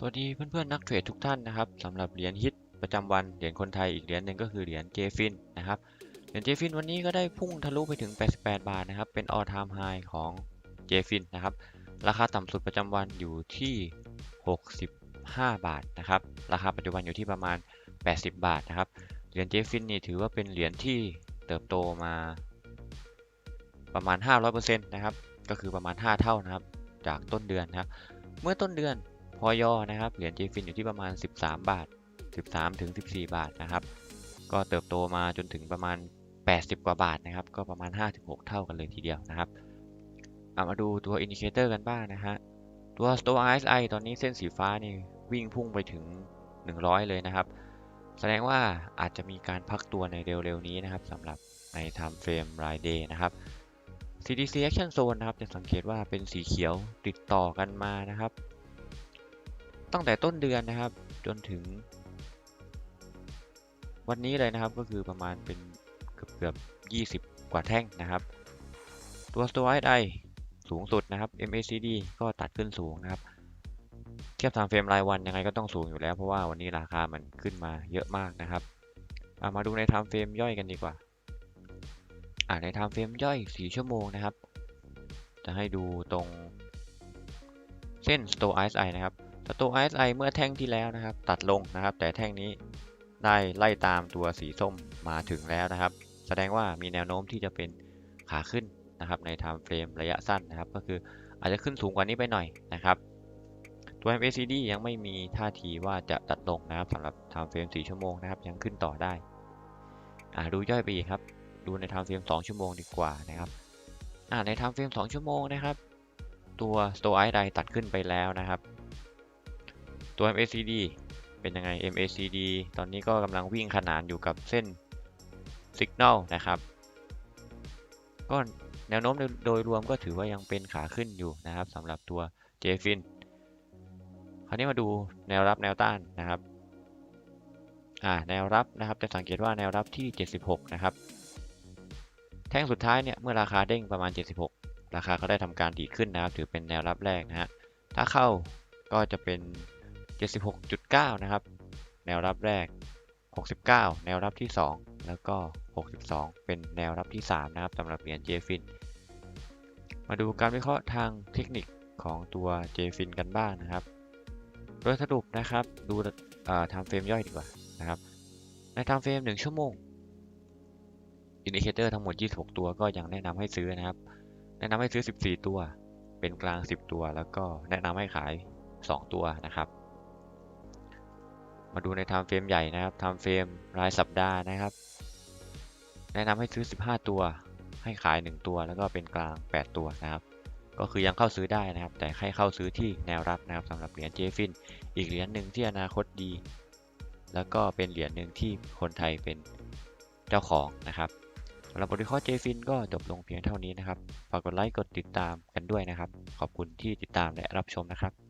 สวัสดีเพื่อนๆนักเทรดทุกท่านนะครับสำหรับเหรียญฮิตประจำวันเหรียญคนไทยอีกเหรียญหนึ่งก็คือเหรียญเจฟินนะครับเหรียญเจฟินวันนี้ก็ได้พุ่งทะลุไปถึง 88 บาทนะครับ เป็น all time high ของเจฟินนะครับ ราคาต่ำสุดประจำวันอยู่ที่ 65 บาทนะครับ ราคาปัจจุบันอยู่ที่ประมาณ 80 บาทนะครับ เหรียญเจฟินนี่ถือว่าเป็นเหรียญที่เติบโตมาประมาณ 500%นะครับ ก็คือประมาณ 5 เท่านะครับ จากต้นเดือนนะครับ เมื่อต้นเดือน พอย่อนะครับเหรียญเจฟินอยู่ที่ประมาณ 13 บาท 13ถึง14 บาทนะครับ ก็เติบโตมาจนถึงประมาณ 80 กว่าบาทนะครับ ก็ประมาณ 5-6 เท่ากันเลยทีเดียวนะครับเอามาดูตัวอินดิเคเตอร์กันบ้างนะฮะตัว Store RSI ตอนนี้เส้นสีฟ้านี่วิ่งพุ่งไปถึง 100 เลยนะครับ แสดงว่าอาจจะมีการพักตัวในเร็วๆนี้นะครับสำหรับใน Time Frame Ride Day นะครับ CDC Action Zone นะครับจะสังเกตว่าเป็นสีเขียวติดต่อกันมานะครับ ตั้งแต่ต้นเดือนนะครับ จนถึง วันนี้เลยนะครับก็คือประมาณเป็นเกือบเกือบ20 กว่าแท่งนะครับ ตัว Store RSI สูงสุดนะครับ MACD ก็ตัดขึ้นสูงนะครับ เทียบ Time Frame รายวันยังไงก็ต้องสูงอยู่แล้ว เพราะว่าวันนี้ราคามันขึ้นมาเยอะมากนะครับเอามาดูใน Time Frame ย่อยกันดีกว่าอ่าใน Time Frame ย่อย 4 ชั่วโมงนะครับ จะให้ดูตรงเส้น Store RSI นะครับ ตัว RSI เมื่อแท่งที่แล้วนะครับ ตัดลงนะครับ แต่แท่งนี้ได้ไล่ตามตัวสีส้มมาถึงแล้วนะครับ แสดงว่ามีแนวโน้มที่จะเป็นขาขึ้นนะครับใน time frame ระยะสั้นนะครับ ก็คืออาจจะขึ้นสูงกว่านี้ไปหน่อยนะครับ ตัว MACD ยังไม่มีท่าทีว่าจะตัดลงนะครับสำหรับ time frame 4ชั่วโมงนะครับยังขึ้นต่อได้อ่าดูย่อยไปอีกครับ ดูใน time frame 2ชั่วโมงดีกว่านะครับอ่าใน time frame 2ชั่วโมงนะครับ ตัว Store RSI ตัดขึ้นไปแล้วนะครับ ตัว MACD เป็นยังไง MACD ตอนนี้ก็กำลังวิ่งขนานอยู่กับเส้น Signal นะครับ ก็แนวโน้มโดยรวมก็ถือว่ายังเป็นขาขึ้นอยู่นะครับสำหรับตัว JFIN คราวนี้มาดูแนวรับแนวต้านนะครับอ่าแนวรับนะครับจะสังเกตว่าแนวรับที่ 76 นะครับ แท่งสุดท้ายเนี่ยเมื่อราคาเด้งประมาณ 76 ราคาก็ได้ทำการดีขึ้นนะครับ ถือเป็นแนวรับแรกนะฮะถ้าเข้าก็จะเป็น 76.9 นะครับ แนวรับแรก 69 แนวรับที่ 2 แล้วก็ 62 เป็นแนวรับที่ 3 นะครับสำหรับเหรียญ JFIN มาดูการวิเคราะห์ทางเทคนิคของตัว JFIN กันบ้างนะครับ โดยสรุปนะครับดูทำเฟรมย่อยดีกว่านะครับในทำเฟรม 1 ชั่วโมงอินดิเคเตอร์ทั้งหมด 26 ตัวก็ยังแนะนำให้ซื้อนะครับ แนะนำให้ซื้อ 14 ตัว เป็นกลาง 10 ตัว แล้วก็แนะนำให้ขาย 2 ตัวนะครับ มาดูใน time frame ใหญ่นะครับ time frame รายสัปดาห์นะครับ แนะนำให้ซื้อ 15 ตัว ให้ขาย 1 ตัว แล้วก็เป็นกลาง 8 ตัวนะครับ ก็คือยังเข้าซื้อได้นะครับ แต่ให้เข้าซื้อที่แนวรับนะครับสำหรับเหรียญเจฟิน อีกเหรียญหนึ่งที่อนาคตดี แล้วก็เป็นเหรียญหนึ่งที่คนไทยเป็นเจ้าของนะครับสำหรับบทวิเคราะห์เจฟินก็จบลงเพียงเท่านี้นะครับ ฝากกดไลค์ กดติดตามกันด้วยนะครับ ขอบคุณที่ติดตามและรับชมนะครับ